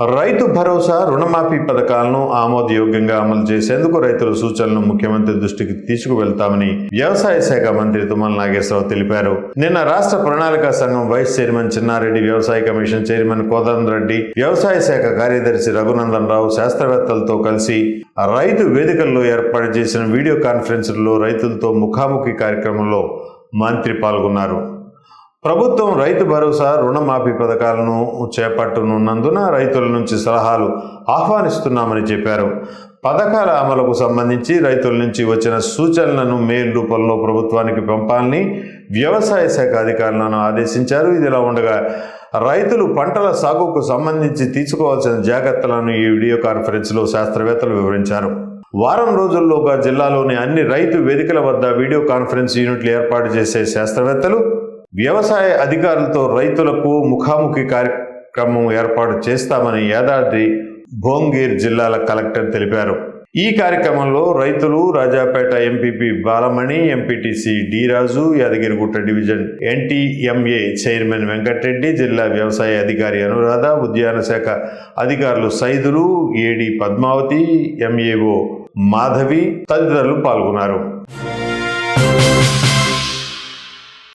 రైతు భరోసా రుణమాఫీ పథకాలను ఆమోదయోగ్యంగా అమలు చేసేందుకు రైతుల సూచనలను ముఖ్యమంత్రి దృష్టికి తీసుకువెళ్తామని వ్యవసాయ శాఖ మంత్రి తుమ్మల నాగేశ్వరరావు తెలిపారు. నిన్న రాష్ట్ర ప్రణాళిక సంఘం వైస్ చైర్మన్ చిన్నారెడ్డి వ్యవసాయ కమిషన్ చైర్మన్ కోదండ రెడ్డి వ్యవసాయ శాఖ కార్యదర్శి రఘునందన్ రావు శాస్త్రవేత్తలతో కలిసి రైతు వేదికల్లో ఏర్పాటు చేసిన వీడియో కాన్ఫరెన్స్లో రైతులతో ముఖాముఖి కార్యక్రమంలో మంత్రి పాల్గొన్నారు. ప్రభుత్వం రైతు భరోసా రుణమాఫీ పథకాలను చేపట్టనున్నందున రైతుల నుంచి సలహాలు ఆహ్వానిస్తున్నామని చెప్పారు. పథకాల అమలుకు సంబంధించి రైతుల నుంచి వచ్చిన సూచనలను మెయిల్ రూపంలో ప్రభుత్వానికి పంపాలని వ్యవసాయ శాఖ అధికారులను ఆదేశించారు. ఇదిలా ఉండగా రైతులు పంటల సాగుకు సంబంధించి తీసుకోవాల్సిన జాగ్రత్తలను ఈ వీడియో కాన్ఫరెన్స్లో శాస్త్రవేత్తలు వివరించారు. వారం రోజుల్లోగా జిల్లాలోని అన్ని రైతు వేదికల వద్ద వీడియో కాన్ఫరెన్స్ యూనిట్లు ఏర్పాటు చేసే శాస్త్రవేత్తలు వ్యవసాయ అధికారులతో రైతులకు ముఖాముఖి కార్యక్రమం ఏర్పాటు చేస్తామని యాదాద్రి భోంగీర్ జిల్లాల కలెక్టర్ తెలిపారు. ఈ కార్యక్రమంలో రైతులు Rajapeta MPP Balamani MPTC D Raju Yadagirigutta division NTMA chairman Venkatareddy జిల్లా వ్యవసాయ అధికారి అనురాధ ఉద్యాన శాఖ అధికారులు సైదులు ఏడి పద్మావతి ఎంఏఓ మాధవి తదితరులు పాల్గొన్నారు.